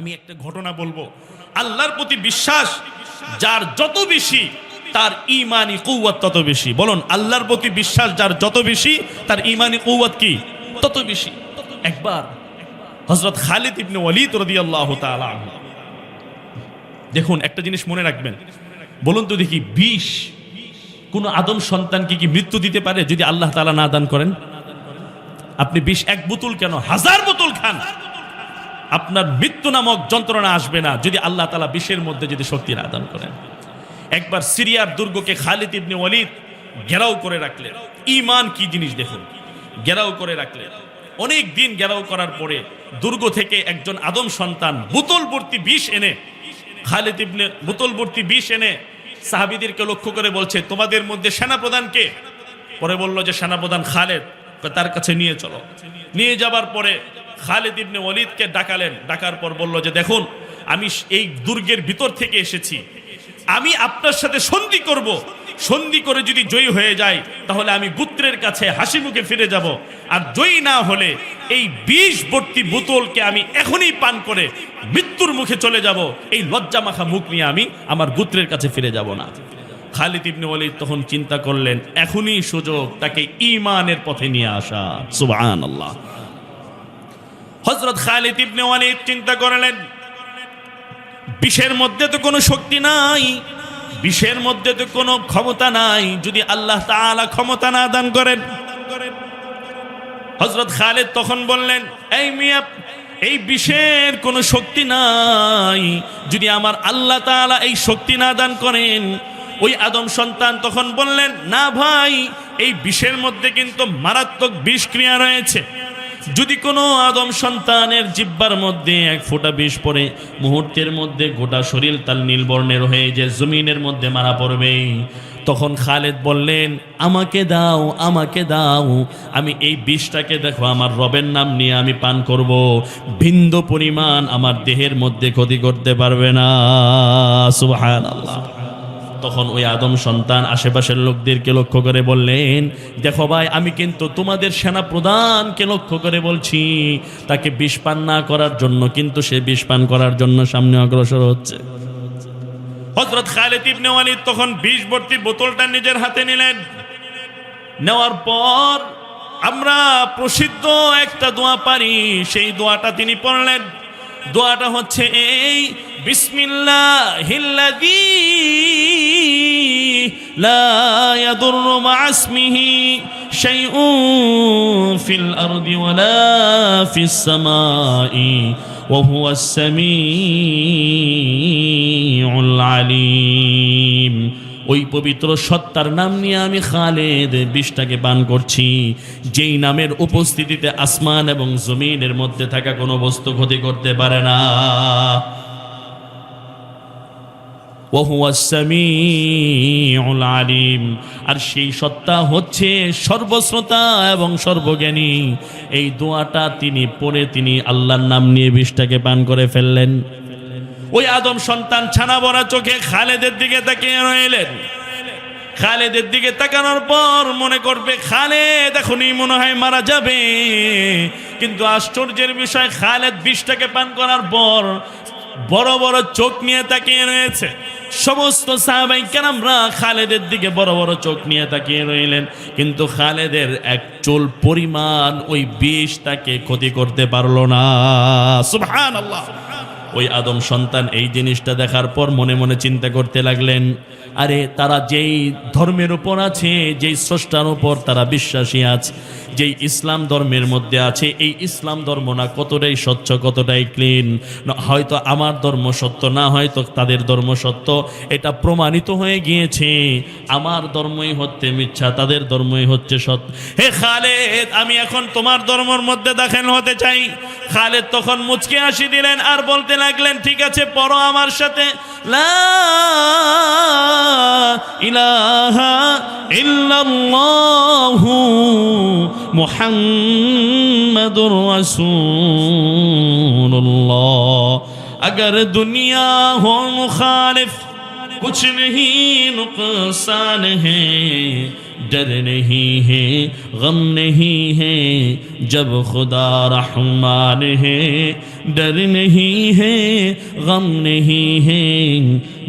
আমি একটা ঘটনা বলব। আল্লাহর প্রতি বিশ্বাস, যার যত বেশি, তার ইমানি কৌয়াত তত বেশি। বলুন, আল্লাহর প্রতি বিশ্বাস যার যত বেশি, তার ইমানি কৌয়াত কি? তত বেশি। একবার হজরত খালিদ ইবনে ওয়ালিদ তাআলা আনহু। দেখুন, একটা জিনিস মনে রাখবেন। বলুন তো দেখি, বিষ, কোন আদম সন্তানকে কি মৃত্যু দিতে পারে যদি আল্লাহ তাআলা না দান করেন? আপনি বিষ এক বোতল কেন? হাজার বোতল খান। আপনার মৃত্যু নামক যন্ত্রণা আসবে না যদি আল্লাহ তালা বিষের মধ্যে যদি শক্তির আদান করেন। একবার সিরিয়ার দুর্গকে খালিদ ইবনে ওয়ালিদ ঘেরাও করে রাখলেন। ইমান কি জিনিস দেখুন। ঘেরাও করে রাখলেন। অনেক দিন ঘেরাও করার পরে দুর্গ থেকে একজন আদম সন্তান বোতল ভর্তি বিষ এনে, খালিদ ইবনে বোতল ভর্তি বিষ এনে সাহাবিদেরকে লক্ষ্য করে বলছে, তোমাদের মধ্যে সেনাপ্রধানকে পরে বলল যে, সেনাপ্রধান খালেদ। তার কাছে নিয়ে চলো। নিয়ে যাবার পরে খালেদ ইবনে ওয়ালিদকে ডাকালেন। ডাকার পর বলল যে, দেখুন, আমি এই দুর্গের ভিতর থেকে এসেছি। আমি আপনার সাথে সন্ধি করব। সন্ধি করে যদি জয়ী হয়ে যায় তাহলে আমি গুত্রের কাছে হাসি মুখে ফিরে যাব। আর জয়ী না হলে এই বিষ ভর্তি বোতলকে আমি এখনই পান করে মৃত্যুর মুখে চলে যাব। এই লজ্জা মাখা মুখ নিয়ে আমি আমার গুত্রের কাছে ফিরে যাব না। খালিদ ইবনে ওয়ালিদ তখন চিন্তা করলেন, এখনই সুযোগ তাকে ঈমানের পথে নিয়ে আসা। সুবহানাল্লাহ। হযরত খালিদ ইবনে ওয়ালিদ চিন্তা করলেন, বিষের মধ্যে তো কোনো শক্তি নাই, বিষের মধ্যে তো কোনো ক্ষমতা নাই, যদি আল্লাহ তাআলা ক্ষমতা না দান করেন। হজরত খালিদ তখন বললেন, এই মিয়া, এই বিষের কোনো শক্তি নাই, যদি আমার আল্লাহ তাআলা এই শক্তি না দান করেন। ওই আদম সন্তান তখন বললেন, না ভাই, এই বিষের মধ্যে কিন্তু মারাত্মক বিষক্রিয়া রয়েছে। যদি কোনো আদম সন্তানের জিব্বার মধ্যে এক ফোঁটা বিষ পড়ে, মুহূর্তের মধ্যে গোটা শরীর তার নীলবর্ণের হয়ে যে জমিনের মধ্যে মারা পড়বে, তখন খালেদ বললেন, আমাকে দাও আমাকে দাও, আমি এই বিষটাকে দেখো, আমার রবের নাম নিয়ে আমি পান করব। বিন্দু পরিমাণ আমার দেহের মধ্যে ক্ষতি করতে পারবে না। সুবহানাল্লাহ। তখন ওই আদম সন্তান আশেপাশের লোকদেরকে লক্ষ্য করে বললেন, দেখো ভাই, আমি কিন্তু তোমাদের সেনা প্রধানকে লক্ষ্য করে বলছি। তাকে বিষ পান না করার জন্য, কিন্তু সে বিষ পান করার জন্য সামনে অগ্রসর হচ্ছে। হজরত খালেদ ইবনে ওয়ালিদ তখন বিষ ভর্তি বোতলটা নিজের হাতে নিলেন। নেওয়ার পর আমরা প্রসিদ্ধ একটা দোয়া পারি, সেই দোয়াটা তিনি পড়লেন। দোয়াটা হচ্ছে এই বিসমিল্লাহিল্লাযী লা ইয়াদুররু মা ইসমিহি শাইউন ফিল আরদি ওয়ালা ফিস সামাই وهو السميع العليم ওই পবিত্র সত্তার নাম নিয়ে আমি খালেদ বিষটাকে পান করছি যেই নামের উপস্থিতিতে আসমান এবং জমিনের মধ্যে থাকা কোনো বস্তু ক্ষতি করতে পারে না ওহুয়া সামিউল আলিম। আর সেই সত্তা হচ্ছে সর্বশ্রোতা এবং সর্বজ্ঞানী। এই দোয়াটা তিনি পড়ে তিনি আল্লাহর নাম নিয়ে বিষটাকে পান করে ফেললেন। ওই আদম সন্তান ছানা ভরা চোখে খালেদের দিকে তাকিয়ে রইলেন। খালেদের দিকে তাকানোর পর মনে করবে, খালেদ এখনই মনে হয় মারা যাবে। কিন্তু আশ্চর্যের বিষয়, খালেদ বিষটাকে পান করার পর বড় বড় চোখ নিয়ে তাকিয়ে রয়েছে। সমস্ত সাহাবাই কেনামরা খালেদের দিকে বড় বড় চোখ নিয়ে তাকিয়ে রইলেন। কিন্তু খালেদের এক চোল পরিমাণ ওই বিষ তাকে ক্ষতি করতে পারল না। সুবহানাল্লাহ। আল্লাহ ওই আদম সন্তান এই জিনিসটা দেখার পর মনে মনে চিন্তা করতে লাগলেন, আরে তারা যেই ধর্মের উপর আছে, যেই স্রষ্টার উপর তারা বিশ্বাসী আছে, যেই ইসলাম ধর্মের মধ্যে আছে, এই ইসলাম ধর্ম না কতটাই স্বচ্ছ, কতটাই ক্লিন হয়তো আমার ধর্ম সত্য, না হয়তো তাদের ধর্ম সত্য, এটা প্রমাণিত হয়ে গিয়েছে, আমার ধর্মই হচ্ছে মিথ্যা, তাদের ধর্মই হচ্ছে সত্য হে খালেদ, আমি এখন তোমার ধর্মের মধ্যে দাখিল হতে চাই। খালেদ তখন মুচকে হাসি দিলেন আর বলতে লাগলেন ঠিক আছে পড়ো আমার সাথে। লা ইলাহা হো মুহাম্মাদুর কুছ اگر নুকসান ہو डर नहीं है गम नहीं है जब खुदा रहमान है डर नहीं है गम नहीं है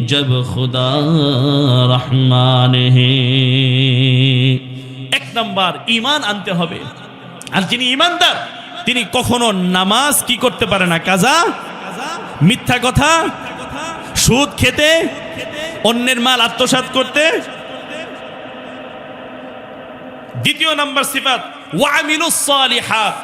जब खुदा रहमान है এক নাম্বার ইমান আনতে হবে আর যিনি ইমানদার তিনি কখনো নামাজ কি করতে পারে না কাজা মিথ্যা কথা সুদ খেতে অন্যের মাল আত্মসাৎ করতে দ্বিতীয় নাম্বার সিফাত ওয়ামিলুস সালিহাত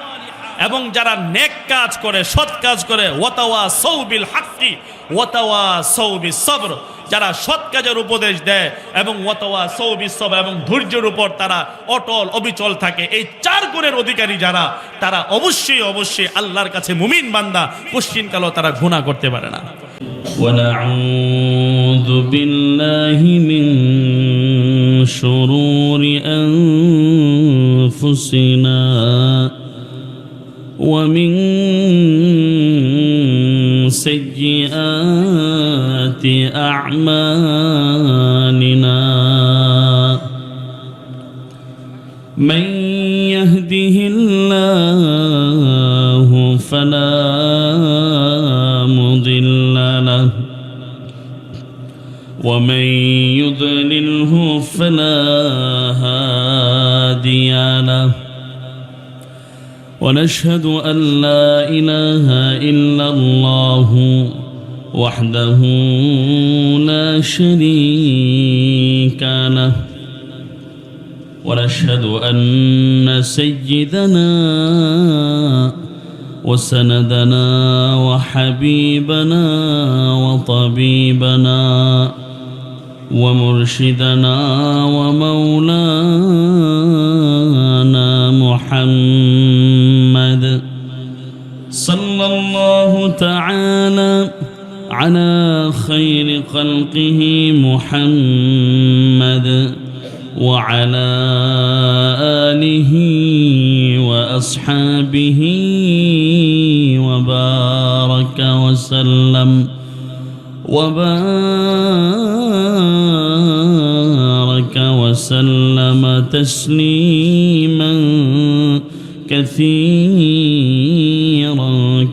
এবং যারা নেক কাজ করে সৎ কাজ করে ওয়াতাওয়া সৌবিল হাক্কি ওয়াতাওয়া সৌবি সবর যারা সৎ কাজের উপদেশ দেয় এবং ওয়াতাওয়া সৌবি সবর এবং ধৈর্যের উপর তারা অটল অবিচল থাকে এই চার গুণের অধিকারী যারা তারা অবশ্যই অবশ্যই আল্লাহর কাছে মুমিন বান্দা কোশ্চিনকালও তারা গুণা করতে পারে না ونعوذ بالله من شرور أنفسنا ومن سيئات أعمالنا. من يهده الله فلا مضل له ومن ونشهد أن لا إله إلا الله وحده لا شريك له. ونشهد أن سيدنا وسندنا وحبيبنا وطبيبنا ومرشدنا ومولانا محمد الله تعالى على خير خلقه محمد وعلى آله وأصحابه وبارك وسلم وبارك وسلم تسليما كثيرا.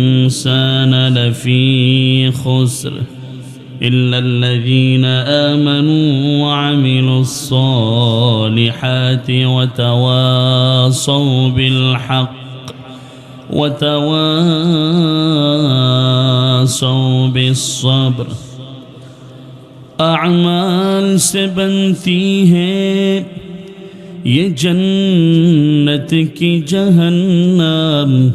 الإنسان لفي خسر إلا الذين آمنوا وعملوا الصالحات وتواصوا بالحق وتواصوا بالصبر أعمال سبنتي یہ جنت کی جہنم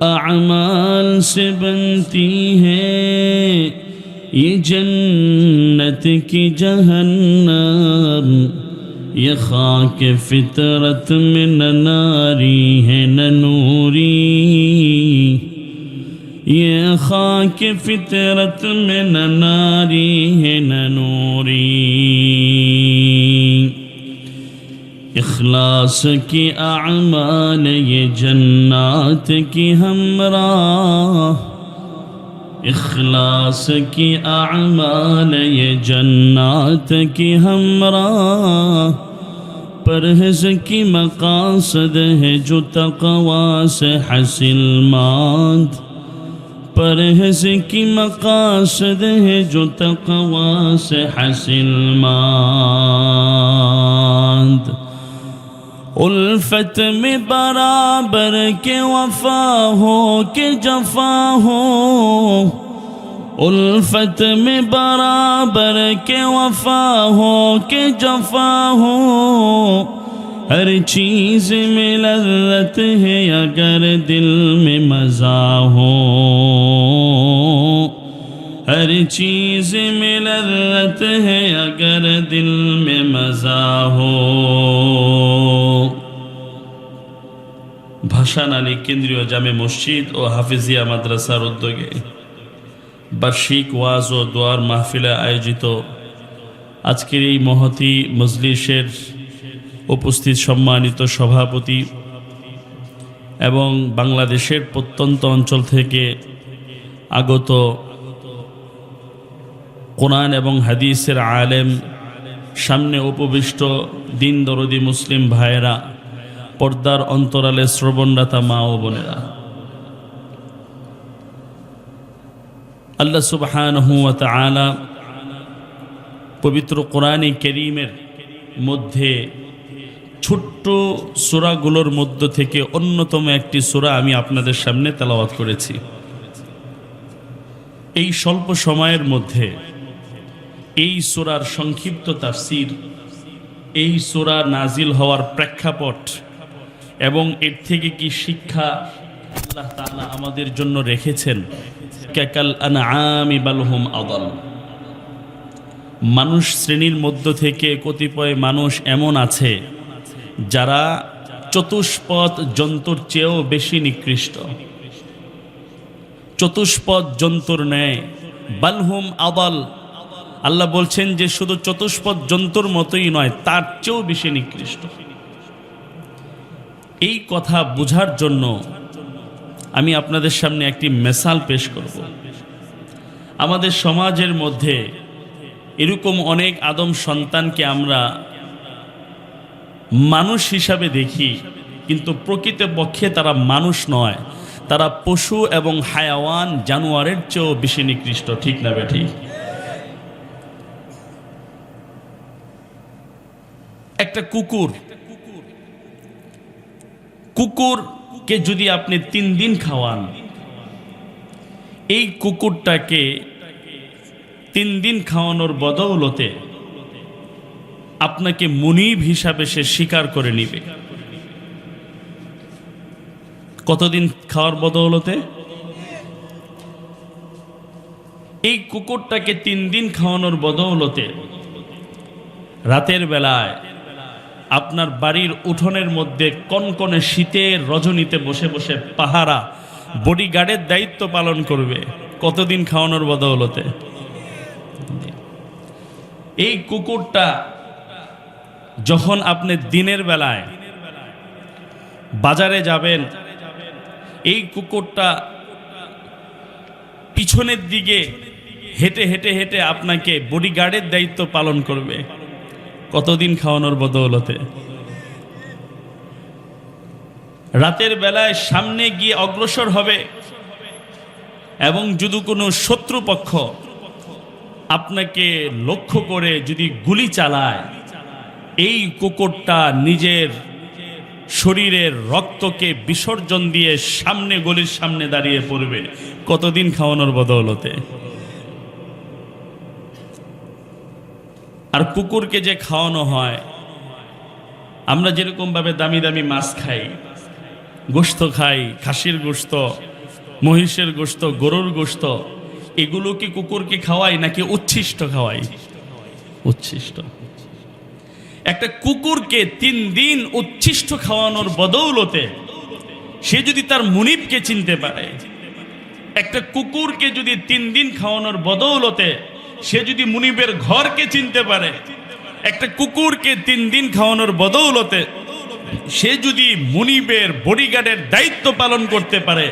اعمال سے بنتی ہے۔ یہ جنت کی جہنم، یہ خاک فطرت میں نہ ناری ہے، نہ نوری۔ یہ خاک فطرت میں نہ ناری ہے، نہ نوری۔ اخلاص کی اعمال یہ جنات کی ہمراہ اخلاص کی اعمال یہ جنات کی ہمراہ پرہز کی مقاصد ہے جو تقوا سے حاصل ماند پرہز کی مقاصد ہے جو تقوا سے حاصل ماند उल्फत में बराबर के वफा हो के जफा हो उल्फत में बराबर के वफा हो के जफा हो हर चीज में लज्जत है अगर दिल में मजा हो ہر چیز میں لذت ہے اگر دل میں مزہ ہو ভাসান আলী কেন্দ্রীয় জামে মসজিদ ও হাফিজিয়া মাদ্রাসার উদ্যোগে বার্ষিক ওয়াজ ও দোয়ার মাহফিলে আয়োজিত আজকের এই মহতি মজলিসের উপস্থিত সম্মানিত সভাপতি এবং বাংলাদেশের প্রত্যন্ত অঞ্চল থেকে আগত কোরআন এবং হাদিসের আলেম, সামনে উপবিষ্ট দিন দরদি মুসলিম ভাইয়েরা, পর্দার অন্তরালে শ্রবণদাতা মা ও বোনেরা। আল্লাহ সুবহানাহু ওয়া তাআলা পবিত্র কোরআনে কেরিমের মধ্যে ছোট্ট সূরাগুলোর মধ্য থেকে অন্যতম একটি সূরা আমি আপনাদের সামনে তেলাওয়াত করেছি। এই স্বল্প সময়ের মধ্যে এই সোরার সংক্ষিপ্ত তাফসীর, এই সোরা নাজিল হওয়ার প্রেক্ষাপট এবং এর থেকে কি শিক্ষা আল্লাহ তাআলা আমাদের জন্য রেখেছেন? কাকাল আনআমি বালহুম আদাল। মানুষ শ্রেণির মধ্য থেকে কতিপয় মানুষ এমন আছে যারা চতুষ্পদ জন্তুর চেয়েও বেশি নিকৃষ্ট। চতুষ্পদ জন্তুর ন্যায় বালহুম আদাল আল্লাহ বলছেন যে শুধু চতুষ্পদ জন্তুর মতোই নয়, তার চেয়েও বেশি নিকৃষ্ট। এই কথা বোঝার জন্য আমি আপনাদের সামনে একটি মেসাল পেশ করব। আমাদের সমাজের মধ্যে এরকম অনেক আদম সন্তানকে আমরা মানুষ হিসাবে দেখি, কিন্তু প্রকৃতপক্ষে তারা মানুষ নয়। তারা পশু এবং হায়াওয়ান জানোয়ারের চেয়েও বেশি নিকৃষ্ট, ঠিক না বেঠি? একটা কুকুর। কুকুরকে যদি আপনি তিন দিন খাওয়ান, এই কুকুরটাকে তিন দিন খাওয়ানোর বদৌলতে আপনাকে মুনিব হিসাবে সে স্বীকার করে নিবে। কতদিন খাওয়ার বদৌলতে? এই কুকুরটাকে তিন দিন খাওয়ানোর বদৌলতে রাতের বেলায় আপনার বাড়ির উঠোনের মধ্যে কনকনে শীতের রজনীতে বসে বসে পাহারা বডিগার্ডের দায়িত্ব পালন করবে। কতদিন খাওয়ানোর বদৌলতে? এই কুকুরটা যখন আপনি দিনের বেলায় বাজারে যাবেন, এই কুকুরটা পিছনের দিকে হেঁটে হেঁটে হেঁটে আপনাকে বডিগার্ডের দায়িত্ব পালন করবে। কতদিন খাওয়ানোর বদৌলতে? রাতের বেলায় সামনে গিয়ে অগ্রসর হবে এবং যদি কোনো শত্রুপক্ষ আপনাকে লক্ষ্য করে যদি গুলি চালায়, এই কুকুরটা নিজের শরীরের রক্তকে বিসর্জন দিয়ে সামনে গলির সামনে দাঁড়িয়ে পড়বে। কতদিন খাওয়ানোর বদৌলতে? আর কুকুরকে যে খাওয়ানো হয়, আমরা যেরকমভাবে দামি দামি মাছ খাই গোস্ত খাই, খাসির গোস্ত মহিষের গোস্ত গরুর গোস্ত এগুলো কি কুকুরকে খাওয়াই নাকি উচ্ছিষ্ট খাওয়াই? উচ্ছিষ্ট। একটা কুকুরকে তিন দিন উচ্ছিষ্ট খাওয়ানোর বদৌলতে সে যদি তার মুনিবকে চিনতে পারে, একটা কুকুরকে যদি তিন দিন খাওয়ানোর বদৌলতে সে যদি মুনিবের ঘরকে চিনতে পারে, একটা কুকুরকে তিন দিন খাওয়ানোর বদৌলতে সে যদি মুনিবের বডিগার্ডের দায়িত্ব পালন করতে পারে,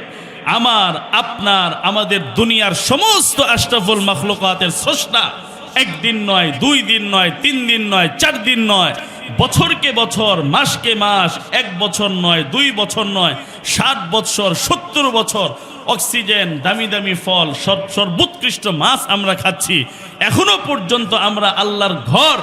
আমার, আপনার, আমাদের দুনিয়ার সমস্ত আশরাফুল মখলুকাতের স্রষ্টা একদিন নয়, দুই দিন নয়, তিন দিন নয়, চার দিন নয়, বছরকে বছর, মাসকে মাস, এক বছর নয়, দুই বছর নয় ষাট বছর, সত্তর বছর অক্সিজেন দামি দামি ফল সর- সর্বোৎকৃষ্ট মাছ আমরা খাচ্ছি। এখনও পর্যন্ত আমরা আল্লাহর ঘর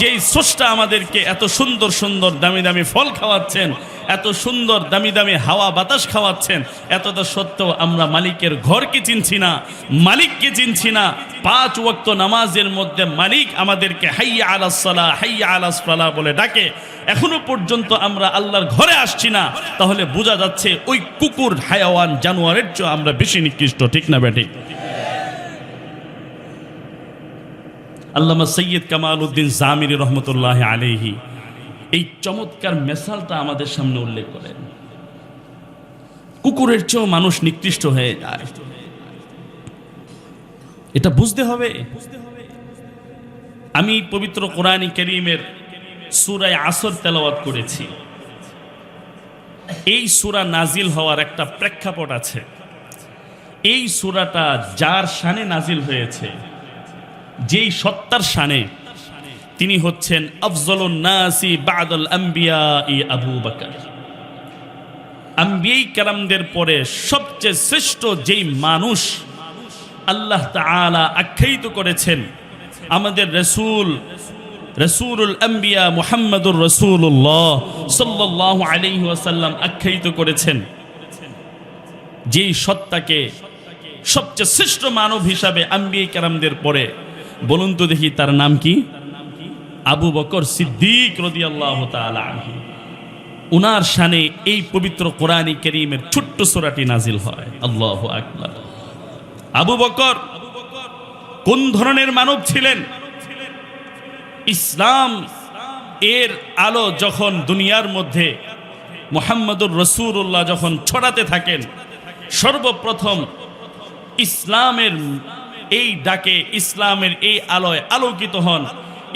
যেই স্রষ্টা আমাদেরকে এত সুন্দর সুন্দর, দামি দামি ফল খাওয়াচ্ছেন, এত সুন্দর, দামি দামি হাওয়া, বাতাস খাওয়াচ্ছেন, এতটা সত্ত্বেও আমরা মালিকের ঘরকে চিনছি না, মালিককে চিনছি না। পাঁচ ওয়াক্ত নামাজের মধ্যে মালিক আমাদেরকে হাইয়া আলাসলা হাইয়া আলাসফালা বলে ডাকে। এখনও পর্যন্ত আমরা আল্লাহর ঘরে আসছি না। তাহলে বোঝা যাচ্ছে ওই কুকুর, হায়াওয়ান, জানোয়ারের চেয়ে আমরা বেশি নিকৃষ্ট, ঠিক না বেঠিক আল্লামা সৈয়দ কামাল উদ্দিন জামির রহমতুল্লাহ আলহি এই চমৎকার মেসালটা আমাদের সামনে উল্লেখ করেন। কুকুরের চেয়েও মানুষ নিকৃষ্ট হয়ে যায়। এটা বুঝতে হবে। আমি পবিত্র কোরআনী করিমের সুরায় আসর তেলাওয়াত করেছি। এই সুরা নাজিল হওয়ার একটা প্রেক্ষাপট আছে। এই সুরাটা যার শানে নাজিল হয়েছে যেই সত্তার শানে তিনি হচ্ছেন আফজল নাসি বাদল আম্বিয়া ই আবু বাকর। আম্বিয়াই কারামদের পরে সবচেয়ে শ্রেষ্ঠ যেই মানুষ আল্লাহ তাআলা আখ্যায়িত করেছেন আমাদের রসুল, রসুলুল আম্বিয়া মুহাম্মদুর রসুল্লাহ সাল্লাহ আলাইহি ওয়াসাল্লাম আখ্যায়িত করেছেন। যেই সত্তাকে সবচেয়ে শ্রেষ্ঠ মানব হিসাবে আম্বিয়া কারামদের পরে বলুন তো দেখি তার নাম কি? আবু বকর সিদ্দিক আল্লাহ উনার শানে এই পবিত্র কোরআনী করিমের ছোট্ট সোরাটি নাজিল হয়। আল্লাহ আকবার। আবু বকর কোন ধরনের মানব ছিলেন? ইসলাম এর আলো যখন দুনিয়ার মধ্যে মোহাম্মদুর রসুল্লাহ যখন ছড়াতে থাকেন, সর্বপ্রথম ইসলামের এই ডাকে ইসলামের এই আলোয় আলোকিত হন,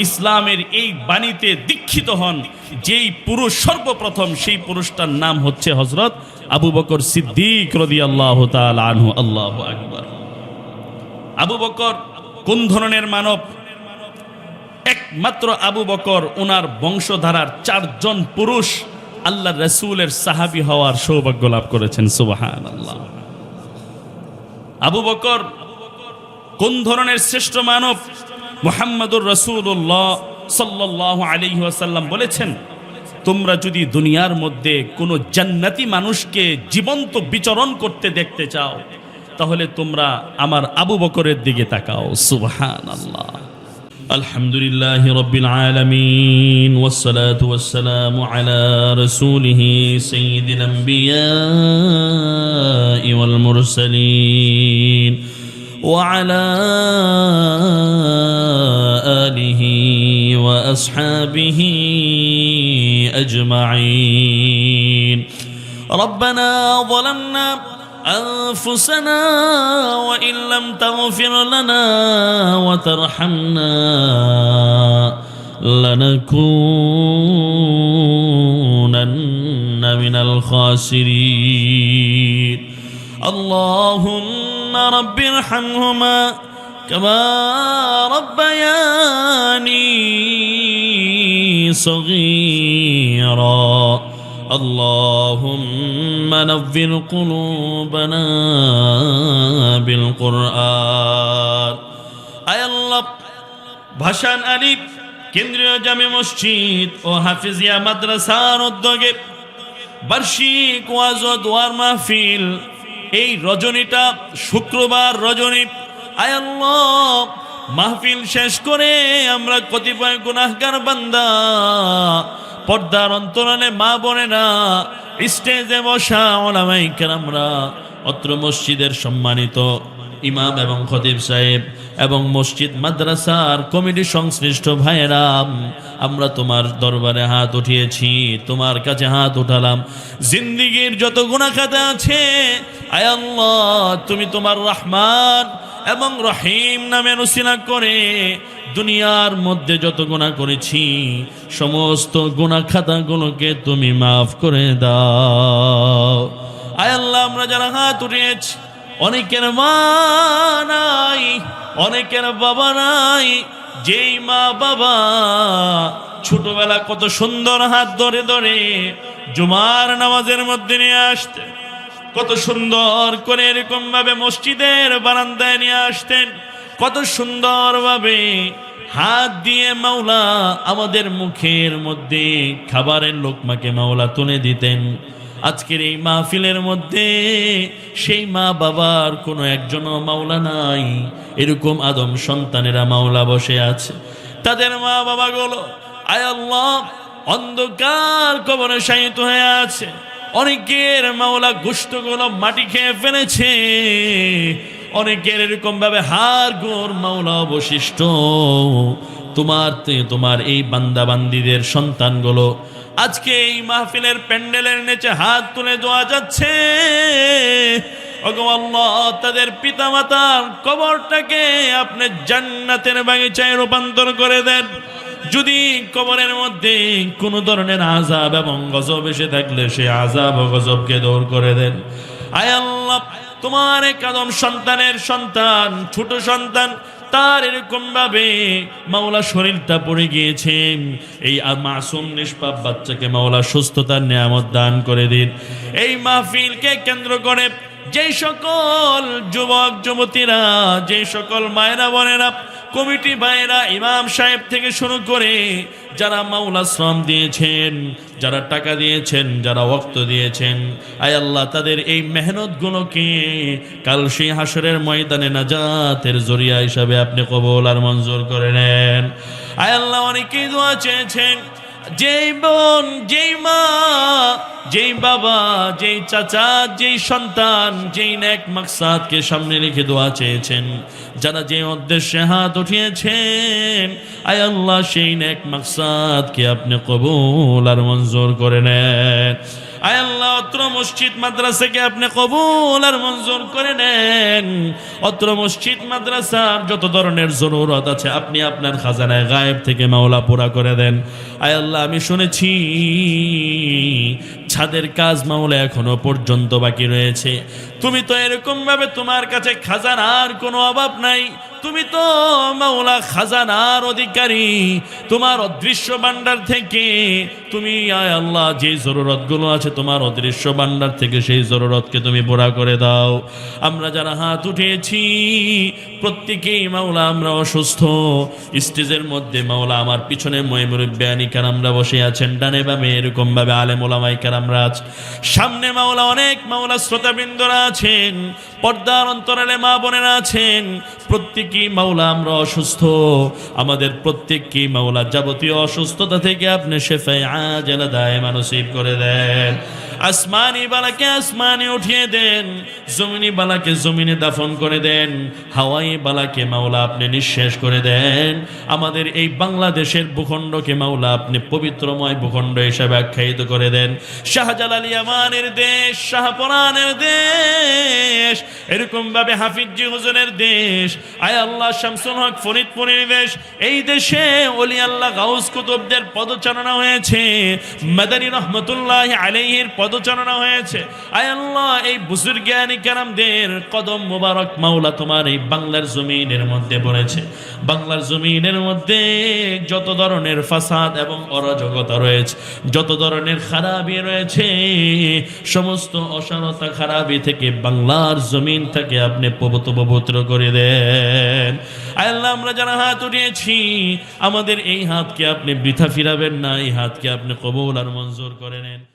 ইসলামের এই বাণীতে দীক্ষিত হন। যেই পুরুষ সর্বপ্রথম, সেই পুরুষটার নাম হচ্ছে হজরত আবু বকর সিদ্দিক রদি আল্লাহ আনহু। আল্লাহ আকবর। আবু বকর কোন ধরনের মানব? একমাত্র আবু বকর ওনার বংশধারার চারজন পুরুষ আল্লাহ রসুলের সাহাবি হওয়ার সৌভাগ্য লাভ করেছেন। সুবাহান আল্লাহ আবু বকর কোন ধরনের শ্রেষ্ঠ মানব? মোহাম্মদুর রসুল্লাহ সাল্লাহ আলী আসাল্লাম বলেছেন, তোমরা যদি দুনিয়ার মধ্যে কোনো জান্নাতি মানুষকে জীবন্ত বিচরণ করতে দেখতে চাও, তাহলে তোমরা আমার আবু বকরের দিকে তাকাও। সুবহান আল্লাহ আলহামদুলিল্লাহ রবিল আলমিন ওসালাত ওসালাম আলা রসুলিহি সঈদিন আম্বিয়া ইওয়াল মুরসালিন। وعلى آله وأصحابه أجمعين. ربنا ظلمنا أنفسنا وإن لم تغفر لنا وترحمنا لنكونن من الخاسرين. اللهم رب ارحمهما كما ربياني صغيرا اللهم نفر قلوبنا بالقرآن আয় আল্লাহ ভাষান আলিফ কেন্দ্রীয় জামে মসজিদ ও হাফিজিয়া মাদ্রাসার উদ্যোগে বার্ষিক ওয়াজ ও দোয়ার মাহফিল এই রজনীটা শুক্রবার রজনী। আয় আল্লাহ, মাহফিল শেষ করে আমরা কতিপয় গুনাহগার বান্দা। পর্দার অন্তরালে মা বনে না স্টেজে বসা ওলামাই কেরামরা, অত্র মসজিদের সম্মানিত ইমাম এবং খতিব সাহেব এবং মসজিদ মাদ্রাসার কমিটি সংশ্লিষ্ট ভাইয়েরাম আমরা তোমার দরবারে হাত উঠিয়েছি, তোমার কাছে হাত উঠালাম। জিন্দিগির যত গুণাখাতা আছে তুমি তোমার রহমান এবং রহিম নামে রসিনা করে দুনিয়ার মধ্যে যত গুণা করেছি, সমস্ত গুণা খাতাগুলোকে তুমি মাফ করে দাও। আয় আল্লাহ, আমরা যারা হাত উঠিয়েছি অনেকের মা নাই, অনেকের বাবা নাই, যেই মা বাবা ছোটবেলা কত সুন্দর হাত ধরে ধরে জুমার নামাজের মধ্যে নিয়ে আসতেন, কত সুন্দর করে এরকম ভাবে মসজিদের বারান্দায় নিয়ে আসতেন, কত সুন্দর ভাবে হাত দিয়ে মাওলা আমাদের মুখের মধ্যে খাবারের লোকমাকে মাওলা তুলে দিতেন। আজকের এই মাহফিলের মধ্যে সেই মা বাবার কোনো একজনও মাওলা নাই। এরকম আদম সন্তানেরা মাওলা বসে আছে। তাদের মা বাবাগুলো আয় আল্লাহ, অন্ধকার কবরে শায়িত হয়ে আছে। অনেকের মাওলা গুস্তগুলো মাটি খেয়ে ফেলেছে। অনেকের এরকম ভাবে হার গোর মাওলা অবশিষ্ট। তোমার তোমার এই বান্দাবান্দিদের সন্তানগুলো আজকে এই মাহফিলের প্যান্ডেলের নিচে হাত তুলে দেওয়া যাচ্ছে। তাদের পিতামাতার কবরটাকে আপনি জান্নাতের বাগিচায় রূপান্তর করে দেন। যদি কবরের মধ্যে কোনো ধরনের আজাব এবং গজব এসে থাকলে সে আজাব ও গজবকে দূর করে দেন। আয় আল্লাহ তোমার এক আদম সন্তানের সন্তান, ছোট সন্তান, তার এরকম ভাবে মাওলা শরীরটা পড়ে গিয়েছে। এই মাসুম নিষ্পাপ বাচ্চাকে মাওলা সুস্থতার নিয়ামত দান করে দিন। এই মাহফিলকে কেন্দ্র করে যে সকল যুবক, যুবতীরা, যে সকল মায়েরা, বোনেরা কমিটি ভাইয়েরা ইমাম সাহেব থেকে শুরু করে যারা মাওলা শ্রম দিয়েছেন, যারা টাকা দিয়েছেন, যারা ওক্ত দিয়েছেন, আয় আল্লাহ, তাদের এই মেহনতগুলোকে কাল সেই হাসরের ময়দানে নাজাতের জরিয়া হিসাবে আপনি কবল আর মঞ্জুর করে নেন। আয় আল্লাহ, অনেকেই দোয়া চেয়েছেন যেই বোন, যেই মা, যেই বাবা, যেই চাচা, যেই সন্তান, যেই নেক মাকসাদকে সামনে রেখে দোয়া চেয়েছেন। যারা যে উদ্দেশ্যে হাত উঠিয়েছেন, আয় আল্লাহ সেই নেক মাকসাদকে আপনি কবুল আর মঞ্জুর করে নেন। আয় আল্লাহ, অত্র মসজিদ মাদ্রাসাকে আপনি কবুল আর মঞ্জুর করে নেন। অত্র মসজিদ মাদ্রাসার যত ধরনের জরুরত আছে, আপনি আপনার খাজানায় গায়েব থেকে মাওলা পুরা করে দেন। আয় আল্লাহ, আমি শুনেছি ছাদের কাজ মাওলা এখনও পর্যন্ত বাকি রয়েছে। তুমি তো এরকম ভাবে তোমার কাছে খাজানার কোনো অভাব নাই। তুমি তো মাওলা খাজানার অধিকারী। তোমার অদৃশ্য ভান্ডার থেকে তুমি, আয় আল্লাহ, যে জরুরতগুলো আছে তোমার অদৃশ্য ভান্ডার থেকে সেই জরুরতকে তুমি পুরা করে দাও। আমরা যারা হাত উঠিয়েছি প্রত্যেকেই মাওলা আমরা অসুস্থ। স্টেজের মধ্যে মাওলা আমার পিছনে ময়মুরব্যানী আমরা বসে আছেন, ডানে বামে এরকম ভাবে আলেম ওলামাই আমরা আছি সামনে মাওলা অনেক মাওলা শ্রোতাবৃন্দরা আছেন। পর্দার অন্তরালে মা বোনেরা আছেন। প্রত্যেকই মাওলা, আমরা অসুস্থ। আমাদের প্রত্যেককেই মাওলা যাবতীয় অসুস্থতা থেকে আপনি শেফাই আজেলা দায় মানসিব করে দেন। আসমানি বালাকে আসমানে উঠিয়ে দেন, জমিনি বালাকে জমিনে দাফন করে দেন, হাওয়াই বালাকে মাওলা আপনি নিঃশেষ করে দেন। আমাদের এই বাংলাদেশের ভূখণ্ডকে মাওলা আপনি পবিত্রময় ভূখণ্ড হিসাবে আখ্যায়িত করে দেন। শাহজালাল ইয়ামানের দেশ, শাহপরানের দেশ এরকম ভাবে হাফিজি হুজুরের দেশ, আয় আল্লাহ শামসুল হক ফরিদপুরের দেশ, এই দেশে অলি আল্লাহ গাউস কুতুবদের পদচারণা হয়েছে। মাদানী রহমতুল্লাহ আলাইহির পদচারণা হয়েছে। আয় আল্লাহ, এই বুজুর জ্ঞানী কেরামদের কদম মোবারক মাওলা তোমার এই বাংলার জমিনের মধ্যে পড়েছে। বাংলার জমিনের মধ্যে যত ধরনের ফাসাদ এবং অরাজকতা রয়েছে, যত ধরনের খারাপি রয়েছে, সমস্ত অসারতা খারাপি থেকে বাংলার জমিন থেকে আপনি পবিত্র পবিত্র করে দেন। আয় আল্লাহ, আমরা যারা হাত উঠিয়েছি, আমাদের এই হাতকে আপনি বৃথা ফিরাবেন না, এই হাতকে আপনি কবুল আর মঞ্জুর করে নেন।